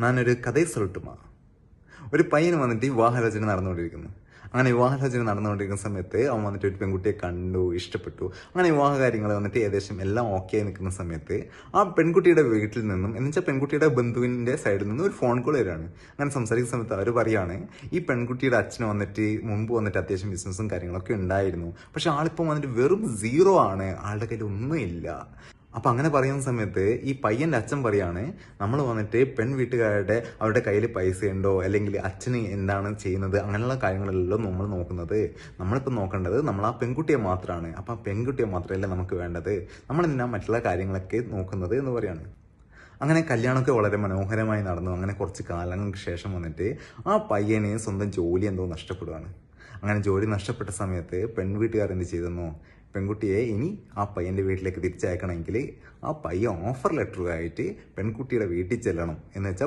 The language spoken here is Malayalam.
ഞാനൊരു കഥയെ സൊല്ലട്ടുമാ ഒരു പയ്യൻ വന്നിട്ട് വിവാഹലോചന നടന്നുകൊണ്ടിരിക്കുന്നു. അങ്ങനെ വിവാഹലോചന നടന്നുകൊണ്ടിരിക്കുന്ന സമയത്ത് അവൻ വന്നിട്ട് ഒരു പെൺകുട്ടിയെ കണ്ടു ഇഷ്ടപ്പെട്ടു. അങ്ങനെ വിവാഹ കാര്യങ്ങൾ വന്നിട്ട് ഏകദേശം എല്ലാം ഓക്കെ ആയി നിൽക്കുന്ന സമയത്ത് ആ പെൺകുട്ടിയുടെ വീട്ടിൽ നിന്നും എന്ന് വെച്ചാൽ പെൺകുട്ടിയുടെ ബന്ധുവിന്റെ സൈഡിൽ നിന്നും ഒരു ഫോൺ കോൾ വരികയാണ്. അങ്ങനെ സംസാരിക്കുന്ന സമയത്ത് അവർ പറയുകയാണ് ഈ പെൺകുട്ടിയുടെ അച്ഛന് വന്നിട്ട് മുമ്പ് വന്നിട്ട് അത്യാവശ്യം ബിസിനസ്സും കാര്യങ്ങളൊക്കെ ഉണ്ടായിരുന്നു. പക്ഷെ ആളിപ്പം വന്നിട്ട് വെറും സീറോ ആണ്. ആളുടെ കയ്യിൽ ഒന്നുമില്ല അപ്പൊ അങ്ങനെ പറയുന്ന സമയത്ത് ഈ പയ്യന്റെ അച്ഛൻ പറയാണ് നമ്മൾ വന്നിട്ട് പെൺ വീട്ടുകാരുടെ അവരുടെ കയ്യിൽ പൈസ ഉണ്ടോ അല്ലെങ്കിൽ അച്ഛന് എന്താണ് ചെയ്യുന്നത്? അങ്ങനെയുള്ള കാര്യങ്ങളെല്ലാം നമ്മൾ നോക്കുന്നത്. നമ്മളിപ്പോൾ നോക്കേണ്ടത് നമ്മൾ ആ പെൺകുട്ടിയെ മാത്രമാണ് അപ്പൊ ആ പെൺകുട്ടിയെ മാത്രമല്ല നമുക്ക് വേണ്ടത്? നമ്മൾ എന്തിനാ മറ്റുള്ള കാര്യങ്ങളൊക്കെ നോക്കുന്നത് എന്ന് പറയാണ്. അങ്ങനെ കല്യാണമൊക്കെ വളരെ മനോഹരമായി നടന്നു. അങ്ങനെ കുറച്ച് കാലങ്ങൾക്ക് ശേഷം വന്നിട്ട് ആ പയ്യന് സ്വന്തം ജോലി എന്തോ നഷ്ടപ്പെടുകയാണ് അങ്ങനെ ജോലി നഷ്ടപ്പെട്ട സമയത്ത് പെൺവീട്ടുകാർ എന്ത് ചെയ്തെന്നോ പെൺകുട്ടിയെ ഇനി ആ പയ്യന്റെ വീട്ടിലേക്ക് തിരിച്ചയക്കണമെങ്കിൽ ആ പയ്യൻ ഓഫർ ലെറ്ററുമായിട്ട് പെൺകുട്ടിയുടെ വീട്ടിൽ ചെല്ലണം എന്ന് വെച്ചാൽ